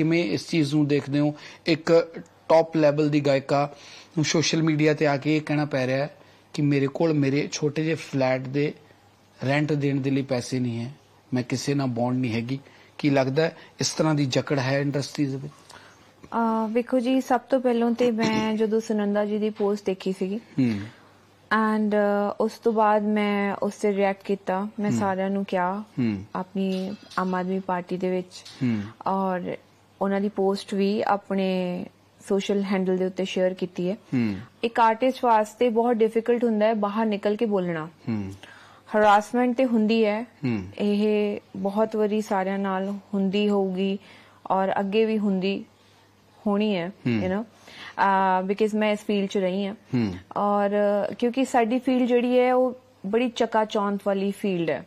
ਕਿਵੇਂ ਇਸ ਚੀਜ਼ ਨੂੰ ਦੇਖਦੇ ਹੋ? ਇੱਕ ਟੌਪ ਲੈਵਲ ਦੀ ਗਾਇਕਾ ਨੂੰ ਸੋਸ਼ਲ ਮੀਡੀਆ ਤੇ ਆ ਕੇ ਇਹ ਕਹਿਣਾ ਪੈ ਰਿਹਾ ਹੈ ਕਿ ਮੇਰੇ ਕੋਲ ਮੇਰੇ ਛੋਟੇ ਜਿਹੇ ਫਲੈਟ ਦੇ ਰੈਂਟ ਦੇਣ ਦੇ ਲਈ ਪੈਸੇ ਨਹੀਂ ਹੈ। ਮੈਂ ਕਿਸੇ ਨਾਲ ਬੌਂਡ ਨਹੀਂ ਹੈਗੀ। ਕੀ ਲੱਗਦਾ ਇਸ ਤਰ੍ਹਾਂ ਦੀ ਜਕੜ ਹੈ ਇੰਡਸਟਰੀ ਦੇ ਵਿੱਚ? ਆ ਵੇਖੋ ਜੀ ਸਭ ਤੋਂ ਪਹਿਲਾਂ ਤੇ ਮੈਂ ਜਦੋਂ ਸੁਨੰਦਾ ਜੀ ਦੀ ਪੋਸਟ ਦੇਖੀ ਸੀਗੀ ਹੂੰ। ਐਂਡ ਉਸ ਤੋਂ ਬਾਅਦ ਮੈਂ ਉਸ ਤੇ ਰਿਐਕਟ ਕੀਤਾ। ਮੈਂ ਸਾਰਿਆਂ ਨੂੰ ਕਿਹਾ ਆਪਣੀ ਆਮ ਆਦਮੀ ਪਾਰਟੀ ਦੇ ਵਿੱਚ। ਔਰ ਉਹਨਾਂ ਦੀ ਪੋਸਟ ਵੀ ਆਪਣੇ ਸੋਸ਼ਲ ਹੈਂਡਲ ਦੇ ਉੱਤੇ ਸ਼ੇਅਰ ਕੀਤੀ ਹੈ। ਇੱਕ ਆਰਟਿਸਟ ਵਾਸਤੇ ਬਹੁਤ ਡਿਫਿਕਲਟ ਹੁੰਦਾ ਹੈ ਬਾਹਰ ਨਿਕਲ ਕੇ ਬੋਲਣਾ। ਹਰਾਸਮੈਂਟ ਤੇ ਹੁੰਦੀ ਹੈ। ਇਹ ਬਹੁਤ ਵਾਰੀ ਸਾਰਿਆਂ ਨਾਲ ਹੁੰਦੀ ਹੋਊਗੀ ਔਰ ਅੱਗੇ ਵੀ ਹੁੰਦੀ ਹੋਣੀ ਹੈ ਯੂ نو ਬਿਕਾਜ਼ ਮੈਂ ਇਸ ਫੀਲਡ 'ਚ ਰਹੀ ਹਾਂ। ਔਰ ਕਿਉਂਕਿ ਸਾਡੀ ਫੀਲਡ ਜਿਹੜੀ ਹੈ ਉਹ ਬੜੀ ਚਕਾਚੌਂਤ ਵਾਲੀ ਫੀਲਡ ਹੈ।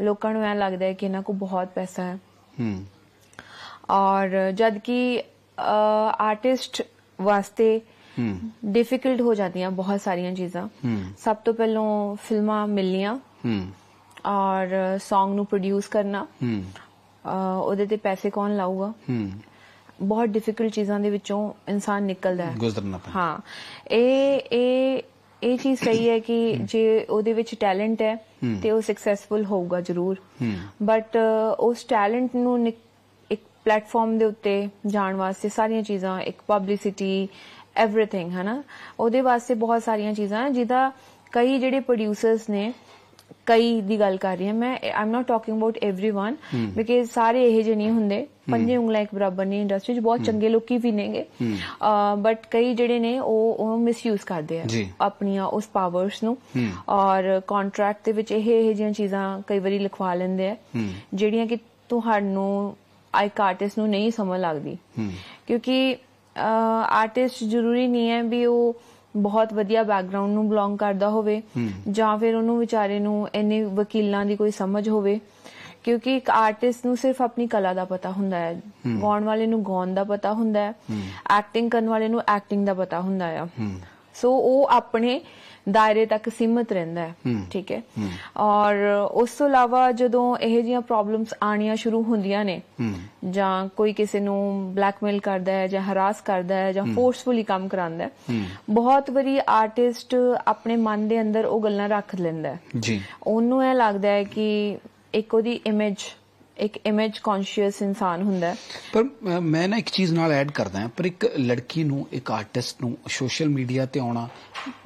ਲੋਕਾਂ ਨੂੰ ਐ ਲੱਗਦਾ ਹੈ ਕਿ ਇਹਨਾਂ ਕੋਲ ਬਹੁਤ ਪੈਸਾ ਹੂੰ। ਔਰ ਜਦ ਕਿ ਆਰਟਿਸਟ ਵਾਸਤੇ ਡਿਫਿਕਲਟ ਹੋ ਜਾਂਦੀਆਂ ਬਹੁਤ ਸਾਰੀਆਂ ਚੀਜ਼ਾਂ। ਸਭ ਤੋਂ ਪਹਿਲਾਂ ਫਿਲਮਾਂ ਮਿਲਣੀਆਂ। ਔਰ Song ਨੂੰ ਪ੍ਰੋਡਿਊਸ ਕਰਨਾ। ਉਹਦੇ ਤੇ ਪੈਸੇ ਕੌਣ ਲਾਊਗਾ? ਬਹੁਤ ਡਿਫਿਕਲਟ ਚੀਜ਼ਾਂ ਦੇ ਵਿੱਚੋਂ ਇਨਸਾਨ ਨਿਕਲਦਾ ਹੈ। ਗੁਜ਼ਰਨਾ ਪੈਂਦਾ। ਹਾਂ। ਇਹ ਇਹ ਇਹ ਚੀਜ਼ ਸਹੀ ਹੈ ਕਿ ਜੇ ਉਹਦੇ ਵਿੱਚ ਟੈਲੈਂਟ ਹੈ। ਤੇ ਉਹ ਸਕਸੈਸਫੁਲ ਹੋਊਗਾ ਜ਼ਰੂਰ। ਬਟ ਉਸ ਟੈਲੈਂਟ ਨੂੰ ਪਲੇਟਫਾਰਮ ਦੇ ਉੱਤੇ ਜਾਣ ਵਾਸਤੇ ਸਾਰੀਆਂ ਚੀਜ਼ਾਂ ਇੱਕ ਪਬਲਿਸਿਟੀ ਐਵਰੀਥਿੰਗ ਹਨਾ ਉਹਦੇ ਵਾਸਤੇ ਬਹੁਤ ਸਾਰੀਆਂ ਚੀਜ਼ਾਂ ਹੈ ਜਿਹਦਾ ਕਈ ਜਿਹੜੇ ਪ੍ਰੋਡਿਊਸਰਸ ਨੇ ਕਈ ਦੀ ਗੱਲ ਕਰ ਰਹੀ ਹਾਂ ਮੈਂ I am not talking about everyone because ਸਾਰੇ ਇਹ ਜਿਹੇ ਨਹੀਂ ਹੁੰਦੇ ਪੰਜੇ ਉਂਗਲਾਂ ਇੱਕ ਬਰਾਬਰ ਨਹੀਂ ਇੰਡਸਟਰੀ 'ਚ ਬਹੁਤ ਚੰਗੇ ਲੋਕੀ ਵੀ ਨੇਗੇ ਬਟ ਕਈ ਜਿਹੜੇ ਨੇ ਉਹ ਉਹ ਮਿਸਯੂਜ਼ ਕਰਦੇ ਆ ਜੀ। ਆਪਣੀਆਂ ਉਸ ਪਾਵਰਸ ਨੂੰ ਹੂੰ। ਔਰ ਕੰਟਰੈਕਟ ਦੇ ਵਿੱਚ ਇਹ ਇਹ ਜਿਹੀਆਂ ਚੀਜ਼ਾਂ ਕਈ ਵਾਰੀ ਲਿਖਵਾ ਲੈਂਦੇ ਆ ਹੂੰ ਜਿਹੜੀਆਂ ਕਿ ਤੁਹਾਨੂੰ ਇੱਕ ਆਰਟਿਸਟ ਨੂੰ ਨਹੀਂ ਸਮਝ ਲੱਗਦੀ। ਕਿਉਂਕਿ ਆਰਟਿਸਟ ਜ਼ਰੂਰੀ ਨਹੀਂ ਹੈ ਵੀ ਉਹ ਬਹੁਤ ਵਧੀਆ ਬੈਕਗ੍ਰਾਉਂਡ ਨੂੰ ਬਿਲੋਂਗ ਕਰਦਾ ਹੋਵੇ ਜਾਂ ਫਿਰ ਉਹਨੂੰ ਵਿਚਾਰੇ ਨੂੰ ਇੰਨੇ ਵਕੀਲਾਂ ਦੀ ਕੋਈ ਸਮਝ ਹੋਵੇ। ਕਿਉਂਕਿ ਇੱਕ ਆਰਟਿਸਟ ਨੂੰ ਸਿਰਫ ਆਪਣੀ ਕਲਾ ਦਾ ਪਤਾ ਹੁੰਦਾ ਹੈ। ਗਾਉਣ ਵਾਲੇ ਨੂੰ ਗਾਉਣ ਦਾ ਪਤਾ ਹੁੰਦਾ ਹੈ। ਐਕਟਿੰਗ ਕਰਨ ਵਾਲੇ ਨੂੰ ਐਕਟਿੰਗ ਦਾ ਪਤਾ ਹੁੰਦਾ ਹੂੰ। ਸੋ ਉਹ ਆਪਣੇ ਦਾਇਰੇ ਤੱਕ ਸੀਮਿਤ ਰਹਿੰਦਾ ਹੈ। ਠੀਕ ਹੈ। ਔਰ ਉਸ ਤੋਂ ਇਲਾਵਾ ਜਦੋਂ ਇਹ ਜੀਆਂ ਪ੍ਰੋਬਲਮਸ ਆਣੀਆਂ ਸ਼ੁਰੂ ਹੁੰਦੀਆਂ ਨੇ ਜਾਂ ਕੋਈ ਕਿਸੇ ਨੂੰ ਬਲੈਕਮੇਲ ਕਰਦਾ ਹੈ ਜਾਂ ਹਰਾਸ ਕਰਦਾ ਹੈ ਜਾਂ ਫੋਰਸਫੁਲੀ ਕੰਮ ਕਰਾਉਂਦਾ ਹੂੰ ਬਹੁਤ ਵਾਰੀ ਆਰਟਿਸਟ ਆਪਣੇ ਮਨ ਦੇ ਅੰਦਰ ਉਹ ਗੱਲਾਂ ਰੱਖ ਲੈਂਦਾ ਹੈ। ਜੀ। ਉਹਨੂੰ ਇਹ ਲੱਗਦਾ ਹੈ ਕਿ ਇੱਕ ਉਹਦੀ ਇਮੇਜ ਇੱਕ ਇਮੇਜ ਕੌਨਸ਼ੀਅਸ ਇਨਸਾਨ ਹੁੰਦਾ ਪਰ ਮੈਂ ਨਾ ਇੱਕ ਚੀਜ਼ ਨਾਲ ਐਡ ਕਰਦਾ ਹਾਂ, ਪਰ ਇੱਕ ਲੜਕੀ ਨੂੰ, ਇੱਕ ਆਰਟਿਸਟ ਨੂੰ ਸੋਸ਼ਲ ਮੀਡੀਆ ਤੇ ਆਉਣਾ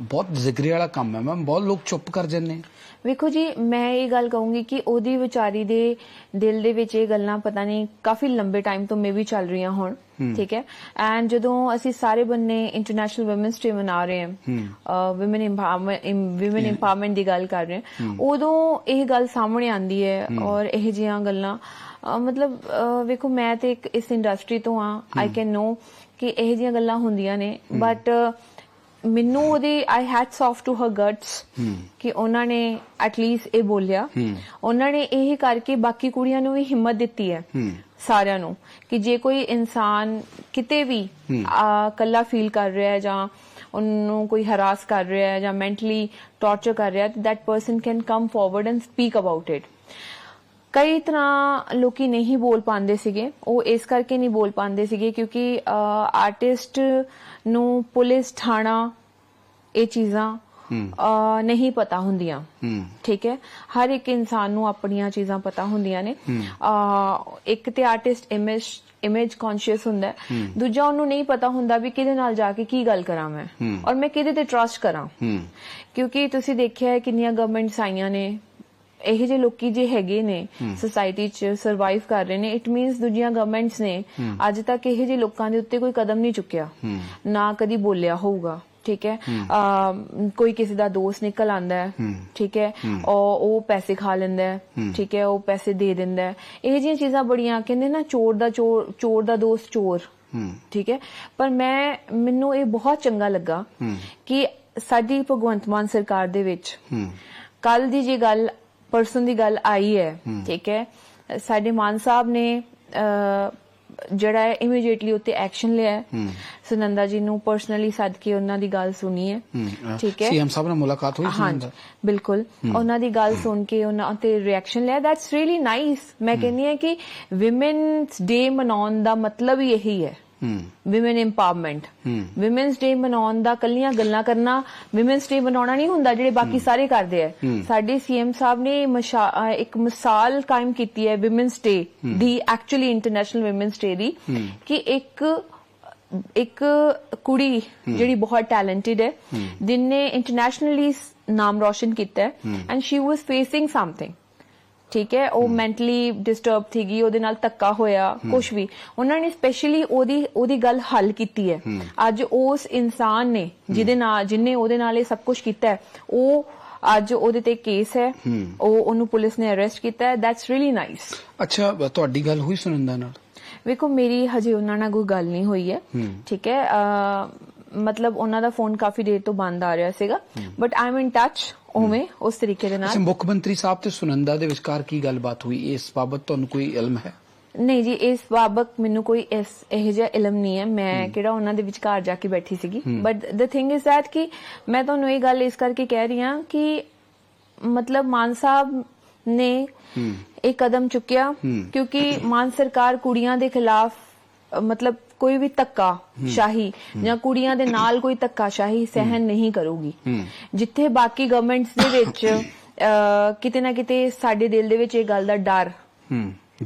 ਬਹੁਤ ਜ਼ਿਗਰੇ ਵਾਲਾ ਕੰਮ ਹੈ। ਮੈਮ ਬਹੁਤ ਲੋਕ ਚੁੱਪ ਕਰ ਜਾਂਦੇ ਨੇ। ਵੇਖੋ ਜੀ ਮੈਂ ਇਹ ਗੱਲ ਕਹੂੰਗੀ ਕਿ ਉਹਦੀ ਵਿਚਾਰੀ ਦੇ ਦਿਲ ਦੇ ਵਿੱਚ ਇਹ ਗੱਲਾਂ ਪਤਾ ਨਹੀਂ ਕਾਫੀ ਲੰਬੇ ਟਾਈਮ ਤੋਂ ਮੇ ਵੀ ਚੱਲ ਰਹੀਆਂ ਹੋਣ ਠੀਕ ਹੈ? ਐਂਡ ਜਦੋਂ ਅਸੀਂ ਸਾਰੇ ਬੰਨੇ ਇੰਟਰਨੈਸ਼ਨਲ ਔਮਨਸ ਡੇ ਮਨਾ ਰਹੇ ਹਾਂ ਔਮਨ ਇੰਪਾਵਰਮੈਂਟ ਔਮਨ ਇੰਪਾਵਰਮੈਂਟ ਦੀ ਗੱਲ ਕਰ ਰਹੇ ਹਾਂ ਉਦੋਂ ਇਹ ਗੱਲ ਸਾਹਮਣੇ ਆਂਦੀ ਹੈ ਔਰ ਇਹ ਜਿਹੀਆਂ ਗੱਲਾਂ ਮਤਲਬ ਵੇਖੋ ਮੈਂ ਤੇ ਇੱਕ ਇਸ ਇੰਡਸਟਰੀ ਤੋਂ ਆ ਆਈ ਕੈਨ ਨੋ ਕਿ ਇਹ ਜਿਹੀਆਂ ਗੱਲਾਂ ਹੁੰਦੀਆਂ ਨੇ ਬਟ ਮੈਨੂੰ ਉਹਦੀ I hats off to her guts ਕਿ ਉਹਨਾਂ ਨੇ ਐਟਲੀਸਟ ਇਹ ਬੋਲਿਆ। ਉਹਨਾਂ ਨੇ ਇਹ ਕਰਕੇ ਬਾਕੀ ਕੁੜੀਆਂ ਨੂੰ ਵੀ ਹਿੰਮਤ ਦਿੱਤੀ ਹੈ ਸਾਰਿਆਂ ਨੂੰ ਕਿ ਜੇ ਕੋਈ ਇਨਸਾਨ ਕਿਤੇ ਵੀ ਆ, ਇਕੱਲਾ ਫੀਲ ਕਰ ਰਿਹਾ ਹੈ ਜਾਂ ਉਹਨੂੰ ਕੋਈ ਹਰਾਸ ਕਰ ਰਿਹਾ ਹੈ ਜਾਂ ਮੈਂਟਲੀ ਟਾਰਚਰ ਕਰ ਰਿਹਾ ਹੈ that person can come forward and speak about it ਕਈ ਤਰ੍ਹਾਂ ਲੋਕੀ ਨਹੀਂ ਬੋਲ ਪਾਉਂਦੇ ਸੀਗੇ। ਉਹ ਇਸ ਕਰਕੇ ਨਹੀਂ ਬੋਲ ਪਾਉਂਦੇ ਸੀਗੇ ਕਿਉਂਕਿ ਆਰਟਿਸਟ ਨੂੰ ਪੁਲਿਸ ਥਾਣਾ ਇਹ ਚੀਜ਼ਾਂ ਨਹੀਂ ਪਤਾ ਹੁੰਦੀਆਂ। ਠੀਕ ਹੈ? ਹਰ ਇੱਕ ਇਨਸਾਨ ਨੂੰ ਆਪਣੀਆਂ ਚੀਜ਼ਾਂ ਪਤਾ ਹੁੰਦੀਆਂ ਨੇ। ਇੱਕ ਤੇ ਆਰਟਿਸਟ ਇਮੇਜ ਇਮੇਜ ਕੌਨਸ਼ੀਅਸ ਹੁੰਦਾ। ਦੂਜਾ ਉਹਨੂੰ ਨਹੀਂ ਪਤਾ ਹੁੰਦਾ ਵੀ ਕਿਹਦੇ ਨਾਲ ਜਾ ਕੇ ਕੀ ਗੱਲ ਕਰਾਂ ਮੈਂ। ਔਰ ਮੈਂ ਕਿਹਦੇ ਤੇ ਟਰਸਟ ਕਰਾਂ। ਕਿਉਂਕਿ ਤੁਸੀਂ ਦੇਖਿਆ ਹੈ ਕਿੰਨੀਆਂ ਗਵਰਨਮੈਂਟਸ ਆਈਆਂ ਨੇ। ਇਹ ਜਿਹੇ ਲੋਕੀ ਜੇ ਹੈਗੇ ਨੇ ਸੋਸਾਇਟੀ 'ਚ ਸਰਵਾਈਵ ਕਰ ਰਹੇ ਨੇ ਇਟ ਮੀਨਸ ਦੂਜੀਆਂ ਗਵਰਨਮੈਂਟਸ ਨੇ ਅੱਜ ਤੱਕ ਇਹ ਜਿਹੇ ਲੋਕਾਂ ਦੇ ਉੱਤੇ ਕੋਈ ਕਦਮ ਨਹੀਂ ਚੁੱਕਿਆ। ਨਾ ਕਦੀ ਬੋਲਿਆ ਹੋਊਗਾ ਠੀਕ ਹੈ? ਕੋਈ ਕਿਸੇ ਦਾ ਦੋਸਤ ਨਿਕਲ ਆਂਦਾ ਹੈ ਠੀਕ ਹੈ? ਔਰ ਉਹ ਪੈਸੇ ਖਾ ਲੈਂਦਾ ਹੈ ਠੀਕ ਹੈ? ਉਹ ਪੈਸੇ ਦੇ ਦਿੰਦਾ ਹੈ। ਇਹ ਜਿਹੀਆਂ ਚੀਜ਼ਾਂ ਬੜੀਆਂ ਕਹਿੰਦੇ ਨਾ ਚੋਰ ਦਾ ਚੋਰ ਚੋਰ ਦਾ ਦੋਸਤ ਚੋਰ ਠੀਕ ਹੈ? ਪਰ ਮੈਂ ਮੈਨੂੰ ਇਹ ਬਹੁਤ ਚੰਗਾ ਲੱਗਾ ਕਿ ਸਾਡੀ ਭਗਵੰਤ ਮਾਨ ਸਰਕਾਰ ਦੇ ਵਿੱਚ ਕੱਲ ਦੀ ਜੀ ਗੱਲ ਪਰਸਨ ਦੀ ਗੱਲ ਆਈ ਹੈ ਠੀਕ ਹੈ। ਸਾਡੇ ਮਾਨ ਸਾਹਿਬ ਨੇ ਜਿਹੜਾ ਹੈ ਇਮੀਡੀਏਟਲੀ ਉੱਤੇ ਐਕਸ਼ਨ ਲਿਆ ਹੈ। ਸੁਨੰਦਾ ਜੀ ਨੂੰ ਪਰਸਨਲੀ ਸੱਦ ਕੇ ਉਹਨਾਂ ਦੀ ਗੱਲ ਸੁਣੀ ਹੈ ਠੀਕ ਹੈ। ਸੀਐਮ ਸਾਹਿਬ ਨਾਲ ਮੁਲਾਕਾਤ ਹੋਈ ਸੀ ਹਾਂਜੀ ਬਿਲਕੁਲ। ਉਹਨਾਂ ਦੀ ਗੱਲ ਸੁਣ ਕੇ ਉਹਨਾਂ ਤੇ ਰਿਐਕਸ਼ਨ ਲਿਆ। ਦੈਟਸ ਰੀਲੀ ਨਾਈਸ ਮੈਂ ਕਹਿੰਦੀ ਹਾਂ ਕਿ ਵਿਮਨਸ ਡੇ ਮਨਾਉਣ ਦਾ ਮਤਲਬ ਹੀ ਇਹੀ ਹੈ। ਹੂੰ। ਵਿਮਨ ਇੰਪਾਵਰਮੈਂਟ ਵਿਮਨਸ ਡੇ ਮਨਾਉਣ ਦਾ ਕੱਲੀਆਂ ਗੱਲਾਂ ਕਰਨਾ ਵਿਮਨਸ ਡੇ ਮਨਾਉਣਾ ਨਹੀਂ ਹੁੰਦਾ ਜਿਹੜੇ ਬਾਕੀ ਸਾਰੇ ਕਰਦੇ ਆ। ਸਾਡੇ ਸੀਐਮ ਸਾਹਿਬ ਨੇ ਇੱਕ ਮਿਸਾਲ ਕਾਇਮ ਕੀਤੀ ਹੈ ਵਿਮਨਸ ਡੇ ਦੀ ਐਕਚੁਅਲੀ ਇੰਟਰਨੈਸ਼ਨਲ ਵਿਮਨਸ ਡੇ ਦੀ ਕਿ ਇੱਕ ਇੱਕ ਕੁੜੀ ਜਿਹੜੀ ਬਹੁਤ ਟੈਲੈਂਟਡ ਹੈ ਜਿਨੇ ਇੰਟਰਨੈਸ਼ਨਲੀ ਨਾਮ ਰੋਸ਼ਨ ਕੀਤਾ ਹੈ and she was facing something ਠੀਕ ਹੈ ਉਹ ਮੈਂਟਲੀ ਡਿਸਟਰਬ ਸੀਗੀ ਉਹਦੇ ਨਾਲ ਧੱਕਾ ਹੋਇਆ ਕੁਝ ਵੀ। ਉਹਨਾਂ ਨੇ ਸਪੈਸ਼ਲੀ ਉਹਦੀ ਉਹਦੀ ਗੱਲ ਹੱਲ ਕੀਤੀ ਹੈ। ਅੱਜ ਉਸ ਇਨਸਾਨ ਨੇ ਜਿਹਦੇ ਨਾਲ ਜਿਨੇ ਉਹਦੇ ਨਾਲ ਇਹ ਸਭ ਕੁਝ ਕੀਤਾ ਹੈ ਉਹ ਅੱਜ ਉਹਦੇ ਤੇ ਕੇਸ ਹੈ। ਉਹ ਉਹਨੂੰ ਪੁਲਿਸ ਨੇ ਅਰੈਸਟ ਕੀਤਾ ਹੈ। ਦੈਟਸ ਰੀਲੀ ਨਾਈਸ ਅੱਛਾ ਤੁਹਾਡੀ ਗੱਲ ਹੋਈ ਸੁਨੰਦਾ ਨਾਲ? ਵੇਖੋ ਮੇਰੀ ਹਜੇ ਉਹਨਾਂ ਨਾਲ ਕੋਈ ਗੱਲ ਨਹੀਂ ਹੋਈ ਹੈ। ਠੀਕ ਹੈ ਮਤਲਬ ਉਹਨਾਂ ਦਾ ਫੋਨ ਕਾਫੀ ਦੇਰ ਤੋਂ ਬੰਦ ਆ ਰਿਹਾ ਸੀਗਾ। But I am in touch ਉਵੇਂ ਉਸ ਤਰੀਕੇ ਦੇ ਨਾਲ। ਮੁੱਖ ਮੰਤਰੀ ਸਾਹਿਬ ਤੇ ਸੁਨੰਦਾ ਦੇ ਵਿਚਕਾਰ ਕੀ ਗੱਲਬਾਤ ਹੋਈ? ਇਸ ਬਾਬਤ ਤੁਹਾਨੂੰ ਕੋਈ ਇਲਮ ਹੈ? ਨਹੀਂ ਜੀ ਇਸ ਬਾਬਤ ਮੈਨੂੰ ਕੋਈ ਇਸ ਇਹ ਜਿਹਾ ਇਲਮ ਨਹੀਂ ਹੈ। ਮੈਂ ਕਿਹੜਾ ਉਹਨਾਂ ਦੇ ਵਿਚਕਾਰ ਜਾ ਕੇ ਬੈਠੀ ਸੀਗੀ। But the thing is that ਕਿ ਮੈਂ ਤੁਹਾਨੂੰ ਇਹ ਗੱਲ ਇਸ ਕਰਕੇ ਕਹਿ ਰਹੀ ਹਾਂ ਕਿ ਮਤਲਬ ਮਾਨ ਸਾਹਿਬ ਨੇ ਇਹ ਕਦਮ ਚੁੱਕਿਆ ਕਿਉਂਕਿ ਮਾਨ ਸਰਕਾਰ ਕੁੜੀਆਂ ਦੇ ਖਿਲਾਫ ਮਤਲਬ ਕੋਈ ਵੀ ਧੱਕਾ ਸ਼ਾਹੀ ਜਾਂ ਕੁੜੀਆਂ ਦੇ ਨਾਲ ਕੋਈ ਧੱਕਾ ਸ਼ਾਹੀ ਸਹਿਨ ਨਹੀਂ ਕਰੂਗੀ। ਜਿੱਥੇ ਬਾਕੀ ਗਵਰਨਮੈਂਟਸ ਦੇ ਵਿੱਚ ਕਿਤੇ ਨਾ ਕਿਤੇ ਸਾਡੇ ਦਿਲ ਦੇ ਵਿੱਚ ਇਹ ਗੱਲ ਦਾ ਡਰ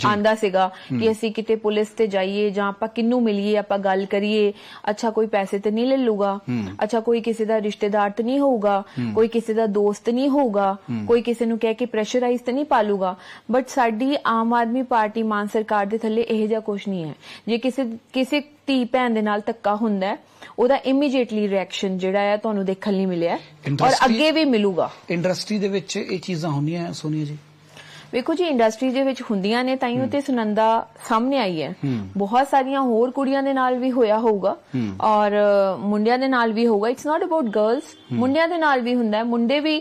ਆਂਦਾ ਸੀਗਾ ਕਿ ਅਸੀਂ ਕਿਤੇ ਪੁਲਿਸ ਤੇ ਜਾਈਏ ਜਾਂ ਆਪਾਂ ਕਿੰਨੂੰ ਮਿਲੀਏ ਆਪਾਂ ਗੱਲ ਕਰੀਏ ਅੱਛਾ ਕੋਈ ਪੈਸੇ ਤੇ ਨਹੀਂ ਲੈ ਲੂਗਾ ਅੱਛਾ ਕੋਈ ਕਿਸੇ ਦਾ ਰਿਸ਼ਤੇਦਾਰ ਤੇ ਨਹੀਂ ਹੋਊਗਾ ਕੋਈ ਕਿਸੇ ਦਾ ਦੋਸਤ ਨਹੀਂ ਹੋਊਗਾ ਕੋਈ ਕਿਸੇ ਨੂੰ ਕਹਿ ਕੇ ਪ੍ਰੈਸ਼ਰਾਈਜ਼ ਤੇ ਨਹੀਂ ਪਾਲੂਗਾ। ਬਟ ਸਾਡੀ ਆਮ ਆਦਮੀ ਪਾਰਟੀ ਮਾਨ ਸਰਕਾਰ ਦੇ ਥੱਲੇ ਇਹ ਜਿਹਾ ਕੁਝ ਨਹੀਂ ਹੈ। ਜੇ ਕਿਸੇ ਕਿਸੇ ਧੀ ਭੈਣ ਦੇ ਨਾਲ ਧੱਕਾ ਹੁੰਦਾ ਹੈ ਉਹਦਾ ਇਮੀਡੀਏਟਲੀ ਰਿਐਕਸ਼ਨ ਜਿਹੜਾ ਹੈ ਤੁਹਾਨੂੰ ਦੇਖਣ ਲਈ ਮਿਲਿਆ ਔਰ ਅੱਗੇ ਵੀ ਮਿਲੂਗਾ। ਇੰਡਸਟਰੀ ਦੇ ਵਿੱਚ ਇਹ ਚੀਜ਼ਾਂ ਹੁੰਦੀਆਂ ਸੋਨੀਆ ਜੀ। ਵੇਖੋ ਜੀ ਇੰਡਸਟਰੀ ਦੇ ਵਿੱਚ ਹੁੰਦੀਆਂ ਨੇ ਤਾਈਓ ਤੇ ਸੁਨੰਦਾ ਸਾਹਮਣੇ ਆਈ ਹੈ। ਬਹੁਤ ਸਾਰੀਆਂ ਹੋਰ ਕੁੜੀਆਂ ਦੇ ਨਾਲ ਵੀ ਹੋਇਆ ਹੋਊਗਾ। ਔਰ ਮੁੰਡਿਆਂ ਦੇ ਨਾਲ ਵੀ ਹੋਊਗਾ। ਇਟਸ ਨਾਟ ਅਬਾਊਟ ਗਰਲਸ ਮੁੰਡਿਆਂ ਦੇ ਨਾਲ ਵੀ ਹੁੰਦਾ ਹੈ। ਮੁੰਡੇ ਵੀ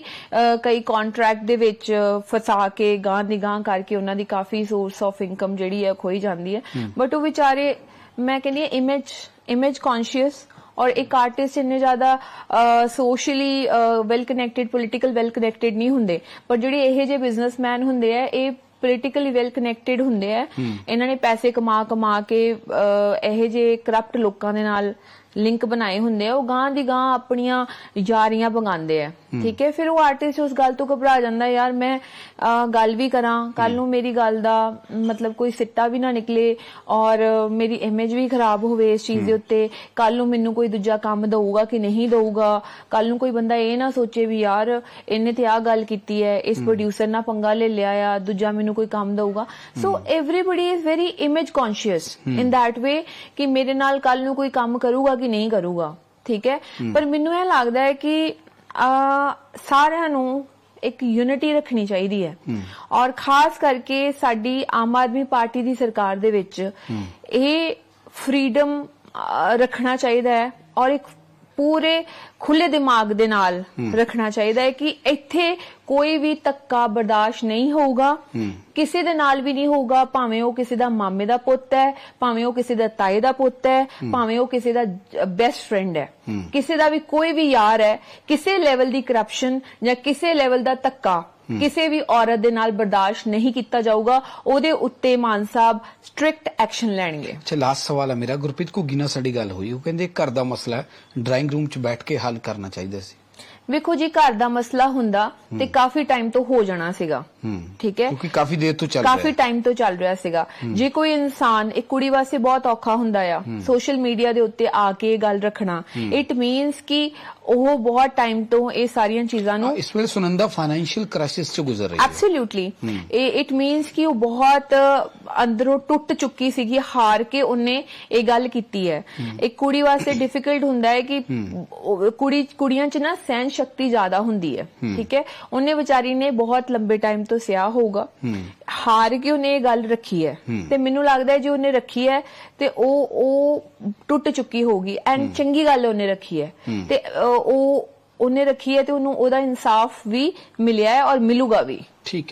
ਕਈ ਕੰਟਰੈਕਟ ਦੇ ਵਿੱਚ ਫਸਾ ਕੇ ਗਾਂ ਦੀ ਗਾਂ ਕਰਕੇ ਉਹਨਾਂ ਦੀ ਕਾਫੀ ਸੋਰਸ ਆਫ ਇਨਕਮ ਜਿਹੜੀ ਹੈ ਖੋਈ ਜਾਂਦੀ ਹੈ। ਬਟ ਉਹ ਵਿਚਾਰੇ ਮੈਂ ਕਹਿੰਦੀ ਇਮੇਜ ਇਮੇਜ ਕੌਨਸ਼ੀਅਸ ਔਰ ਇੱਕ ਆਰਟਿਸਟ ਇੰਨੇ ਜ਼ਿਆਦਾ socially well connected political well connected ਨਹੀਂ ਹੁੰਦੇ। ਪਰ ਜਿਹੜੇ ਇਹ ਜਿਹੇ ਬਿਜ਼ਨਸਮੈਨ ਹੁੰਦੇ ਆ ਇਹ ਪੋਲਿਟੀਕਲੀ ਵੈਲ ਕਨੈਕਟਡ ਹੁੰਦੇ ਆ। ਇਹਨਾਂ ਨੇ ਪੈਸੇ ਕਮਾ ਕਮਾ ਕੇ ਇਹ ਜਿਹੇ ਕਰਪਟ ਲੋਕਾਂ ਦੇ ਨਾਲ ਲਿੰਕ ਬਣਾਏ ਹੁੰਦੇ ਆ ਉਹ ਗਾਂ ਦੀ ਗਾਂ ਆਪਣੀਆਂ ਯਾਰੀਆਂ ਬੰਗਾਉਂਦੇ ਆ ਠੀਕ ਹੈ ਫਿਰ ਉਹ ਆਰਟਿਸਟ ਉਸ ਗੱਲ ਤੋਂ ਘਬਰਾ ਜਾਂਦਾ ਯਾਰ ਮੈਂ ਅਹ, ਗੱਲ ਵੀ ਕਰਾਂ ਕੱਲ ਨੂੰ ਮੇਰੀ ਗੱਲ ਦਾ ਮਤਲਬ ਕੋਈ ਸਿੱਟਾ ਵੀ ਨਾ ਨਿਕਲੇ ਔਰ ਮੇਰੀ ਇਮੇਜ ਵੀ ਖਰਾਬ ਹੋਵੇ ਇਸ ਚੀਜ਼ ਦੇ ਉੱਤੇ ਕੱਲ ਨੂੰ ਮੈਨੂੰ ਕੋਈ ਦੂਜਾ ਕੰਮ ਦਊਗਾ ਕਿ ਨਹੀਂ ਦਊਗਾ ਕੱਲ ਨੂੰ ਕੋਈ ਬੰਦਾ ਇਹ ਨਾ ਸੋਚੇ ਵੀ ਯਾਰ ਇਹਨੇ ਤੇ ਆ ਗੱਲ ਕੀਤੀ ਹੈ ਇਸ ਪ੍ਰੋਡਿਊਸਰ ਨਾਲ ਪੰਗਾ ਲੈ ਲਿਆ ਆ ਦੂਜਾ ਮੈਨੂੰ ਕੋਈ ਕੰਮ ਦਊਗਾ so everybody is very image conscious in that way ਕਿ ਮੇਰੇ ਨਾਲ ਕੱਲ ਨੂੰ ਕੋਈ ਕੰਮ ਕਰੂਗਾ ਕਿ ਨਹੀਂ ਕਰੂਗਾ ਠੀਕ ਹੈ? ਪਰ ਮੈਨੂੰ ਇਹ ਲੱਗਦਾ ਹੈ ਕਿ ਆ ਸਾਰਿਆਂ ਨੂੰ ਇੱਕ ਯੂਨਿਟੀ ਰੱਖਣੀ ਚਾਹੀਦੀ ਹੈ। ਔਰ ਖਾਸ ਕਰਕੇ ਸਾਡੀ ਆਮ ਆਦਮੀ ਪਾਰਟੀ ਦੀ ਸਰਕਾਰ ਦੇ ਵਿੱਚ ਇਹ ਫਰੀडम ਰੱਖਣਾ ਚਾਹੀਦਾ ਹੈ ਔਰ ਇੱਕ ਪੂਰੇ ਖੁੱਲੇ ਦਿਮਾਗ ਦੇ ਨਾਲ ਰੱਖਣਾ ਚਾਹੀਦਾ ਹੈ ਕਿ ਇੱਥੇ ਕੋਈ ਵੀ ਧੱਕਾ ਬਰਦਾਸ਼ਤ ਨਹੀਂ ਹੋਊਗਾ ਕਿਸੇ ਦੇ ਨਾਲ ਵੀ ਨਹੀਂ ਹੋਊਗਾ ਭਾਵੇਂ ਉਹ ਕਿਸੇ ਦਾ ਮਾਮੇ ਦਾ ਪੁੱਤ ਹੈ ਭਾਵੇਂ ਉਹ ਕਿਸੇ ਦਾ ਤਾਏ ਦਾ ਪੁੱਤ ਹੈ ਭਾਵੇਂ ਉਹ ਕਿਸੇ ਦਾ ਬੈਸਟ ਫਰੈਂਡ ਹੈ। ਕਿਸੇ ਦਾ ਵੀ ਕੋਈ ਵੀ ਯਾਰ ਹੈ ਕਿਸੇ ਲੈਵਲ ਦੀ ਕਰਪਸ਼ਨ ਜਾਂ ਕਿਸੇ ਲੈਵਲ ਦਾ ਧੱਕਾ ਕਿਸੇ ਵੀ ਔਰਤ ਦੇ ਨਾਲ ਬਰਦਾਸ਼ਤ ਨਹੀਂ ਕੀਤਾ ਜਾਊਗਾ ਉਹਦੇ ਉੱਤੇ ਮਾਨ ਸਾਹਿਬ ਸਟ੍ਰਿਕਟ ਐਕਸ਼ਨ ਲੈਣਗੇ। ਅੱਛਾ ਲਾਸਟ ਸਵਾਲ ਹੈ ਮੇਰਾ। ਗੁਰਪ੍ਰੀਤ ਘੁੱਗੀ ਨਾਲ ਸਾਡੀ ਗੱਲ ਹੋਈ। ਉਹ ਕਹਿੰਦੇ ਘਰ ਦਾ ਮਸਲਾ ਹੈ ਡਰਾਇੰਗ ਰੂਮ 'ਚ ਬੈਠ ਕੇ ਹੱਲ ਕਰਨਾ ਚਾਹੀਦਾ ਸੀ। ਵੇਖੋ ਜੀ ਘਰ ਦਾ ਮਸਲਾ ਹੁੰਦਾ ਤੇ ਕਾਫੀ ਟਾਈਮ ਤੋਂ ਹੋ ਜਾਣਾ ਸੀਗਾ। ਠੀਕ ਹੈ? ਕਿਉਂਕਿ ਕਾਫੀ ਦੇਰ ਤੋਂ ਚੱਲ ਰਿਹਾ। ਕਾਫੀ ਟਾਈਮ ਤੋਂ ਚੱਲ ਰਿਹਾ ਸੀਗਾ। ਜੇ ਕੋਈ ਇਨਸਾਨ ਇੱਕ ਕੁੜੀ ਵਾਸਤੇ ਬਹੁਤ ਔਖਾ ਹੁੰਦਾ ਆ ਸੋਸ਼ਲ ਮੀਡੀਆ ਦੇ ਉੱਤੇ ਆ ਕੇ ਇਹ ਗੱਲ ਰੱਖਣਾ ਇਟ ਮੀਨਸ ਕਿ ਉਹ ਬਹੁਤ ਟਾਈਮ ਤੋਂ ਇਹ ਸਾਰੀਆਂ ਚੀਜ਼ਾਂ ਨੂੰ ਇਸ ਵੇਲੇ ਸੁਨੰਦਾ ਫਾਈਨੈਂਸ਼ੀਅਲ ਕ੍ਰਾਈਸਿਸ 'ਚ ਗੁਜ਼ਰ ਰਹੀ ਹੈ। ਐਬਸੋਲੂਟਲੀ ਇਹ ਇਟ ਮੀਨਸ ਕਿ ਉਹ ਬਹੁਤ ਅੰਦਰੋਂ ਟੁੱਟ ਚੁੱਕੀ ਸੀਗੀ ਹਾਰ ਕੇ ਉਹਨੇ ਇਹ ਗੱਲ ਕੀਤੀ ਹੈ। ਇੱਕ ਕੁੜੀ ਵਾਸਤੇ ਡਿਫਿਕਲਟ ਹੁੰਦਾ ਹੈ ਕਿ ਕੁੜੀ ਕੁੜੀਆਂ 'ਚ ਨਾ ਸਹਿਨ ਸ਼ਕਤੀ ਜ਼ਿਆਦਾ ਹੁੰਦੀ ਹੈ। ਠੀਕ ਹੈ? ਉਹਨੇ ਵਿਚਾਰੀ ਨੇ ਬਹੁਤ ਲੰਬੇ ਟਾਈਮ ਤੋਂ ਸਿਆ ਹੋਊਗਾ। ਹਾਰ ਕੇ ਉਹਨੇ ਇਹ ਗੱਲ ਰੱਖੀ ਹੈ। ਤੇ ਮੈਨੂੰ ਲੱਗਦਾ ਹੈ ਜੇ ਉਹਨੇ ਰੱਖੀ ਹੈ ਤੇ ਉਹ ਉਹ ਟੁੱਟ ਚੁੱਕੀ ਹੋਊਗੀ। ਐਂਡ ਚੰਗੀ ਗੱਲ ਉਹਨੇ ਰੱਖੀ ਹੈ। ਤੇ ਉਹ ਉਹਨੇ ਰੱਖੀ ਹੈ ਤੇ ਉਹਨੂੰ ਉਹਦਾ ਇਨਸਾਫ ਵੀ ਮਿਲਿਆ ਹੈ ਔਰ ਮਿਲੂਗਾ ਵੀ। ਠੀਕ ਹੈ।